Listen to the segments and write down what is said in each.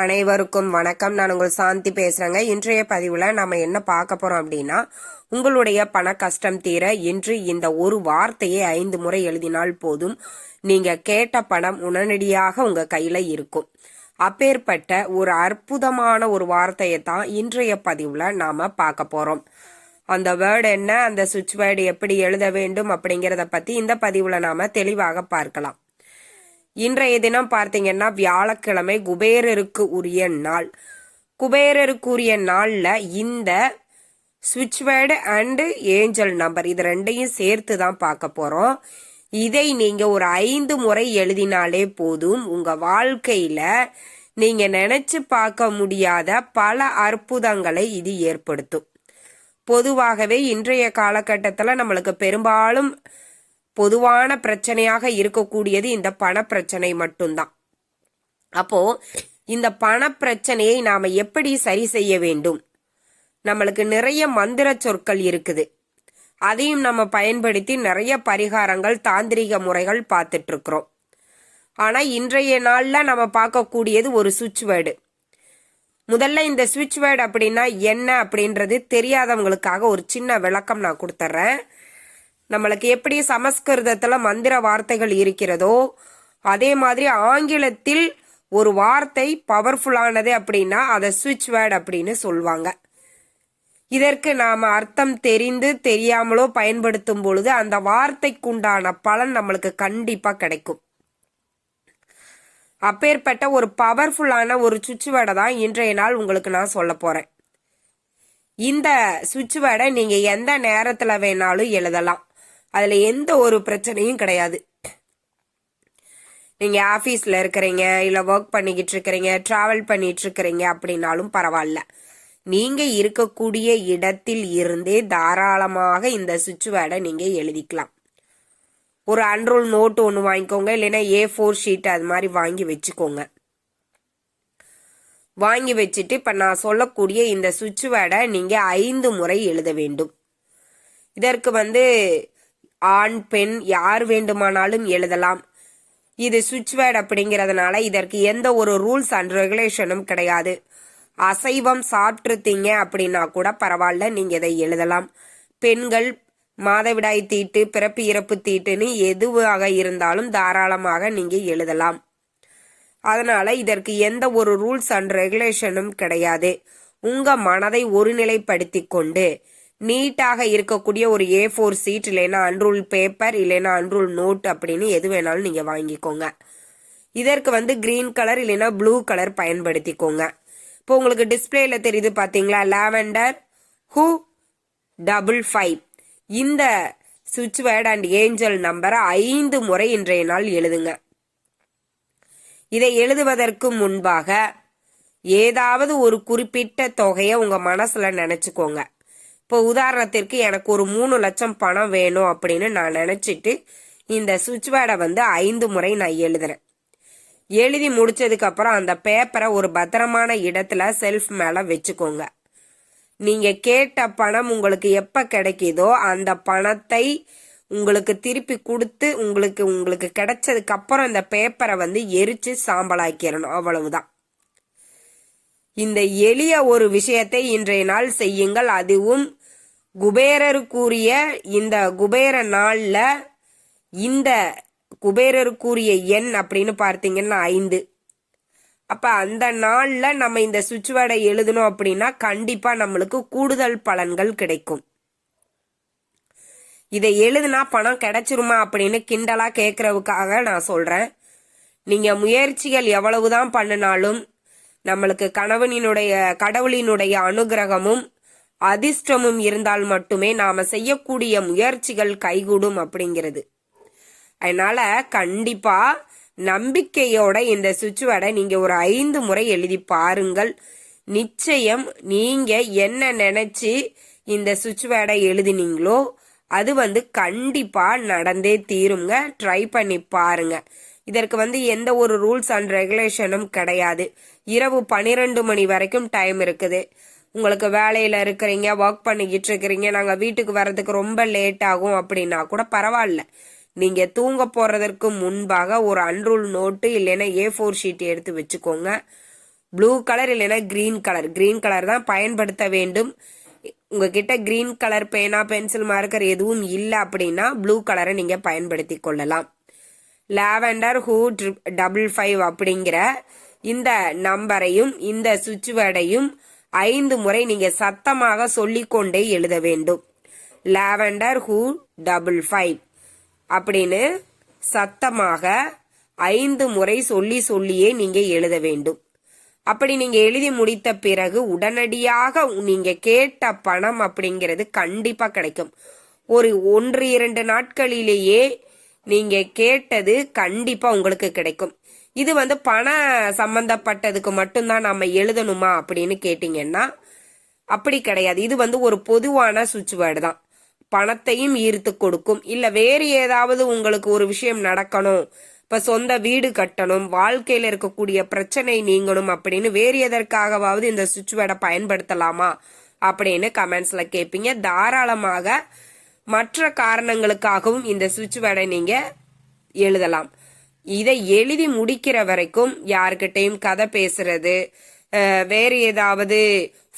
அனைவருக்கும் வணக்கம். நான் உங்கள் சாந்தி பேசுறேங்க. இன்றைய பதிவுல நம்ம என்ன பார்க்க போறோம் அப்படின்னா உங்களுடைய பண கஷ்டம் தீர இன்று இந்த ஒரு வார்த்தையை ஐந்து முறை எழுதினால் போதும். நீங்க கேட்ட பணம் உடனடியாக உங்க கையில இருக்கும். அப்பேற்பட்ட ஒரு அற்புதமான ஒரு வார்த்தையை தான் இன்றைய பதிவுல நாம பார்க்க போறோம். அந்த வேர்டு என்ன அந்த சுவிட்ச் வேர்டு எப்படி எழுத வேண்டும் அப்படிங்கறத பத்தி இந்த பதிவுல நாம தெளிவாக பார்க்கலாம். இன்றைய தினம் பார்த்தீங்கன்னா வியாழக்கிழமை குபேரருக்கு உரிய நாள். குபேரருக்கு உரிய நாளில் இந்த சுவிட்ச்வேர்டு அண்டு ஏஞ்சல் நம்பர் இது ரெண்டையும் சேர்த்து தான் பார்க்க போகிறோம் இதை நீங்கள் ஒரு ஐந்து முறை எழுதினாலே போதும். உங்கள் வாழ்க்கையில் நீங்கள் நினச்சி பார்க்க முடியாத பல அற்புதங்களை இது ஏற்படுத்தும். பொதுவாகவே இன்றைய காலகட்டத்தில் நம்மளுக்கு பெரும்பாலும் பொதுவான பிரச்சனையாக இருக்கக்கூடியது இந்த பண பிரச்சனை மட்டும்தான். அப்போ இந்த பண பிரச்சனையை நாம எப்படி சரி செய்ய வேண்டும்? நம்மளுக்கு நிறைய மந்திர சொற்கள் இருக்குது. அதையும் நம்ம பயன்படுத்தி நிறைய பரிகாரங்கள் தாந்திரிக முறைகள் பார்த்துட்டு இருக்கிறோம் ஆனா இன்றைய நாள்ல நம்ம பார்க்கக்கூடியது ஒரு சுவிட்ச் வேர்டு. முதல்ல இந்த சுவிட்ச் வேர்டு அப்படின்னா என்ன அப்படின்றது தெரியாதவங்களுக்காக ஒரு சின்ன விளக்கம் நான் கொடுத்துட்றேன் நம்மளுக்கு எப்படி சமஸ்கிருதத்துல மந்திர வார்த்தைகள் இருக்கிறதோ அதே மாதிரி ஆங்கிலத்தில் ஒரு வார்த்தை பவர்ஃபுல்லானது அப்படின்னா அதை சுவிட்ச் வேர்டு அப்படின்னு சொல்லுவாங்க இதற்கு நாம் அர்த்தம் தெரிந்து தெரியாமலோ பயன்படுத்தும் பொழுது அந்த வார்த்தைக்குண்டான பலன் நம்மளுக்கு கண்டிப்பாக கிடைக்கும். அப்பேற்பட்ட ஒரு பவர்ஃபுல்லான ஒரு சுவிட்ச் வேர்டை தான் இன்றைய நாள் உங்களுக்கு நான் சொல்ல போகிறேன் இந்த சுவிட்ச் வேர்டை நீங்கள் எந்த நேரத்தில் வேணாலும் எழுதலாம். அதுல எந்த ஒரு பிரச்சனையும் கிடையாது. நீங்க ஆபீஸ்ல இருக்கிறீங்க இல்ல ஒர்க் பண்ணிக்கிட்டு இருக்கிறீங்க டிராவல் பண்ணிட்டு இருக்கிறீங்க அப்படின்னாலும் பரவாயில்ல. நீங்க இருக்கக்கூடிய இடத்தில் இருந்தே தாராளமாக இந்த சுவிட்ச் வேர்டை நீங்க எழுதிக்கலாம். ஒரு அன்ரோல் நோட் ஒன்று வாங்கிக்கோங்க இல்லைன்னா ஏ ஃபோர் ஷீட் அது மாதிரி வாங்கி வச்சுக்கோங்க. வாங்கி வச்சுட்டு இப்போ நான் சொல்லக்கூடிய இந்த சுவிட்ச் வேர்டை நீங்கள் ஐந்து முறை எழுத வேண்டும். இதற்கு வந்து ஆண் பெண் யார் வேண்டுமானாலும் எழுதலாம். இது சுவிட்ச் வேர்டு அப்படிங்கிறதுனால இதற்கு எந்த ஒரு ரூல்ஸ் அண்ட் ரெகுலேஷனும் கிடையாது. அசைவம் சாப்பிட்ருத்தீங்க அப்படின்னா கூட பரவாயில்ல நீங்க இதை எழுதலாம். பெண்கள் மாதவிடாய் தீட்டு பிறப்பு இறப்பு தீட்டுன்னு எதுவாக இருந்தாலும் தாராளமாக நீங்க எழுதலாம். அதனால இதற்கு எந்த ஒரு ரூல்ஸ் அண்ட் ரெகுலேஷனும் கிடையாது. உங்க மனதை ஒருநிலைப்படுத்தி கொண்டு நீட்டாக இருக்கக்கூடிய ஒரு ஏ ஃபோர் சீட் இல்லைன்னா அன்ரூல் பேப்பர் இல்லைன்னா அன்ரூல் நோட் அப்படின்னு எது வேணாலும் நீங்க வாங்கிக்கோங்க. இதற்கு வந்து கிரீன் கலர் இல்லைன்னா ப்ளூ கலர் பயன்படுத்திக்கோங்க. இப்போ உங்களுக்கு டிஸ்பிளேல தெரியுது பாத்தீங்களா? லாவெண்டர் ஹூ டபுள் ஃபைவ் இந்த சுவிட்ச் வேர்ட் அண்ட் ஏஞ்சல் நம்பரை ஐந்து முறை இன்றைய நாள் எழுதுங்க. இதை எழுதுவதற்கு முன்பாக ஏதாவது ஒரு குறிப்பிட்ட தொகையை உங்க மனசுல நினைச்சுக்கோங்க. இப்போ உதாரணத்திற்கு எனக்கு ஒரு மூணு லட்சம் பணம் வேணும் அப்படின்னு நான் நினச்சிட்டு இந்த சுவிட்ச் பேடை வந்து ஐந்து முறை நான் எழுதுறேன். எழுதி முடிச்சதுக்கு அப்புறம் அந்த பேப்பரை ஒரு பத்திரமான இடத்துல செல்ஃப் மேல வச்சுக்கோங்க. நீங்க கேட்ட பணம் உங்களுக்கு எப்ப கிடைக்குதோ அந்த பணத்தை உங்களுக்கு திருப்பி கொடுத்து உங்களுக்கு உங்களுக்கு கிடைச்சதுக்கு அப்புறம் இந்த பேப்பரை வந்து எரிச்சு சாம்பலாக்கிடணும் அவ்வளவுதான். இந்த எளிய ஒரு விஷயத்தை இன்றைய நாள் செய்யுங்கள். அதுவும் குபேரருக்குரிய இந்த குபேர நாளில் இந்த குபேரருக்குரிய எண் அப்படின்னு பார்த்தீங்கன்னா ஐந்து. அப்போ அந்த நாளில் நம்ம இந்த சுவிட்ச்வேர்டை எழுதணும் அப்படின்னா கண்டிப்பாக நம்மளுக்கு கூடுதல் பலன்கள் கிடைக்கும். இதை எழுதுனா பணம் கிடைச்சிருமா அப்படின்னு கிண்டலாக கேட்குறவுக்காக நான் சொல்கிறேன் நீங்கள் முயற்சிகள் எவ்வளவுதான் பண்ணினாலும் நம்மளுக்கு கணவனினுடைய கடவுளினுடைய அனுகிரகமும் அதிர்ஷ்டமும் இருந்தால் மட்டுமே நாம செய்யக்கூடிய முயற்சிகள் கைகூடும் அப்படிங்கிறது. அதனால கண்டிப்பா நம்பிக்கையோட இந்த சுவிட்ச் நீங்க ஒரு ஐந்து முறை எழுதி பாருங்கள். நிச்சயம் நீங்க என்ன நினைச்சு இந்த சுவிட்ச் எழுதினீங்களோ அது வந்து கண்டிப்பா நடந்தே தீருங்க. ட்ரை பண்ணி பாருங்க. இதற்கு வந்து எந்த ஒரு ரூல்ஸ் அண்ட் ரெகுலேஷனும் கிடையாது. இரவு பனிரெண்டு மணி வரைக்கும் டைம் இருக்குது. உங்களுக்கு வேலையில இருக்கிறீங்க ஒர்க் பண்ணிக்கிட்டு இருக்கிறீங்க நாங்க வீட்டுக்கு வர்றதுக்கு ரொம்ப லேட் ஆகும் அப்படின்னா கூட பரவாயில்ல. நீங்க தூங்க போறதற்கு முன்பாக ஒரு அன்ரூல் நோட்டு இல்லைன்னா ஏ ஃபோர் ஷீட் எடுத்து வச்சுக்கோங்க. ப்ளூ கலர் இல்லைன்னா கிரீன் கலர் கிரீன் கலர் தான் பயன்படுத்த வேண்டும். உங்ககிட்ட கிரீன் கலர் பேனா பென்சில் மார்க்கர் எதுவும் இல்லை அப்படின்னா ப்ளூ கலரை நீங்கள் பயன்படுத்தி கொள்ளலாம். லாவெண்டர் ஹூ டபுள் ஃபைவ் அப்படிங்கிற இந்த நம்பரையும் இந்த சுவிட்ச் வேர்டையும் ஐந்து முறை நீங்க சத்தமாக சொல்லிக்கொண்டே எழுத வேண்டும். லாவெண்டர் ஹூ டபுள் ஃபைவ் அப்படின்னு சத்தமாக ஐந்து முறை சொல்லி சொல்லியே நீங்க எழுத வேண்டும். அப்படி நீங்க எழுதி முடித்த பிறகு உடனடியாக நீங்க கேட்ட பணம் அப்படிங்கிறது கண்டிப்பா கிடைக்கும். ஒரு ஒன்று இரண்டு நாட்களிலேயே நீங்க கேட்டது கண்டிப்பா உங்களுக்கு கிடைக்கும். இது வந்து பண சம்பந்தப்பட்டதுக்கு மட்டும்தான் நம்ம எழுதணுமா அப்படின்னு கேட்டீங்கன்னா அப்படி கிடையாது. இது வந்து ஒரு பொதுவான சுவிட்ச் வேர்டு தான். பணத்தையும் ஈர்த்து கொடுக்கும். இல்ல வேறு ஏதாவது உங்களுக்கு ஒரு விஷயம் நடக்கணும். இப்ப சொந்த வீடு கட்டணும். வாழ்க்கையில இருக்கக்கூடிய பிரச்சனை நீங்கணும் அப்படின்னு வேறு எதற்காகவாவது இந்த சுவிட்ச் வேர்டை பயன்படுத்தலாமா அப்படின்னு கமெண்ட்ஸ்ல கேட்பீங்க தாராளமாக மற்ற காரணங்களுக்காகவும் இந்த சுவிட்ச் வேர்டை நீங்க எழுதலாம். இதை எழுதி முடிக்கிற வரைக்கும் யாருக்கிட்டையும் கதை பேசுறது வேறு ஏதாவது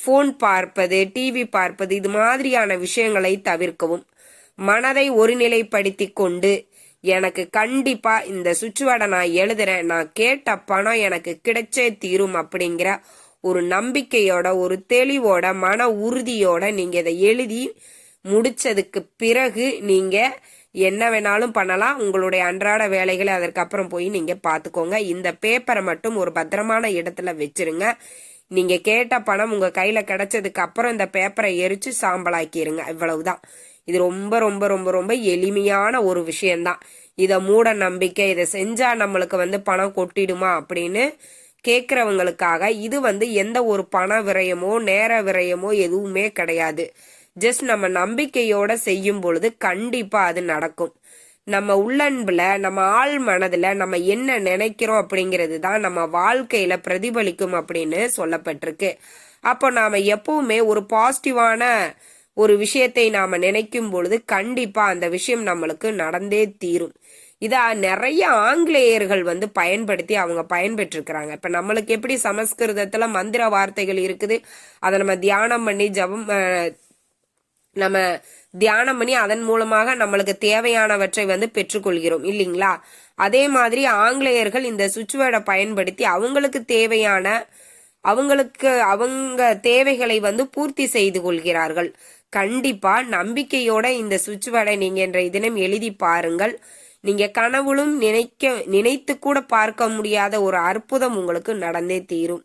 ஃபோன் பார்ப்பது டிவி பார்ப்பது இது மாதிரியான விஷயங்களை தவிர்க்கவும். மனதை ஒருநிலைப்படுத்தி கொண்டு எனக்கு கண்டிப்பா இந்த சுச்சுவேடை நான் எழுதுறேன் நான் கேட்ட பணம் எனக்கு கிடைச்சே தீரும் அப்படிங்கிற ஒரு நம்பிக்கையோட ஒரு தெளிவோட மன உறுதியோட நீங்க இதை எழுதி முடிச்சதுக்கு பிறகு நீங்க என்ன வேணாலும் பண்ணலாம். உங்களுடைய அன்றாட வேலைகளை அதற்கப்புறம் போய் நீங்க பாத்துக்கோங்க. இந்த பேப்பரை மட்டும் ஒரு பத்திரமான இடத்துல வச்சிருங்க. நீங்க கேட்ட பணம் உங்க கையில கிடைச்சதுக்கு அப்புறம் இந்த பேப்பரை எரிச்சு சாம்பலாக்கிருங்க. இவ்வளவுதான். இது ரொம்ப ரொம்ப ரொம்ப ரொம்ப எளிமையான ஒரு விஷயம்தான். இத மூட நம்பிக்கை இதை செஞ்சா நம்மளுக்கு வந்து பணம் கொட்டிடுமா அப்படின்னு கேட்குறவங்களுக்காக இது வந்து எந்த ஒரு பண விரயமோ நேர விரயமோ எதுவுமே கிடையாது. ஜஸ்ட் நம்ம நம்பிக்கையோட செய்யும் பொழுது கண்டிப்பா அது நடக்கும். நம்ம உள்ளன்புல நம்ம ஆள் மனதுல நம்ம என்ன நினைக்கிறோம் அப்படிங்கிறது தான் நம்ம வாழ்க்கையில பிரதிபலிக்கும் அப்படின்னு சொல்லப்பட்டிருக்கு. அப்போ நாம எப்பவுமே ஒரு பாசிட்டிவான ஒரு விஷயத்தை நாம நினைக்கும் பொழுது கண்டிப்பா அந்த விஷயம் நம்மளுக்கு நடந்தே தீரும். இதா நிறைய ஆங்கிலேயர்கள் வந்து பயன்படுத்தி அவங்க பயன்பெற்றிருக்கிறாங்க. இப்ப நம்மளுக்கு எப்படி சமஸ்கிருதத்துல மந்திர வார்த்தைகள் இருக்குது அதை நம்ம தியானம் பண்ணி ஜபம் நம்ம தியானம் பண்ணி அதன் மூலமாக நம்மளுக்கு தேவையானவற்றை வந்து பெற்றுக்கொள்கிறோம் இல்லைங்களா? அதே மாதிரி ஆங்கிலேயர்கள் இந்த சுவிட்ச்வேர்டை பயன்படுத்தி அவங்களுக்கு தேவையான அவங்களுக்கு அவங்க தேவைகளை வந்து பூர்த்தி செய்து கொள்கிறார்கள். கண்டிப்பா நம்பிக்கையோட இந்த சுவிட்ச் வேர்டை நீங்க என்ற தினம் எழுதி பாருங்கள். நீங்க கனவுளும் நினைக்க நினைத்து கூட பார்க்க முடியாத ஒரு அற்புதம் உங்களுக்கு நடந்தே தீரும்.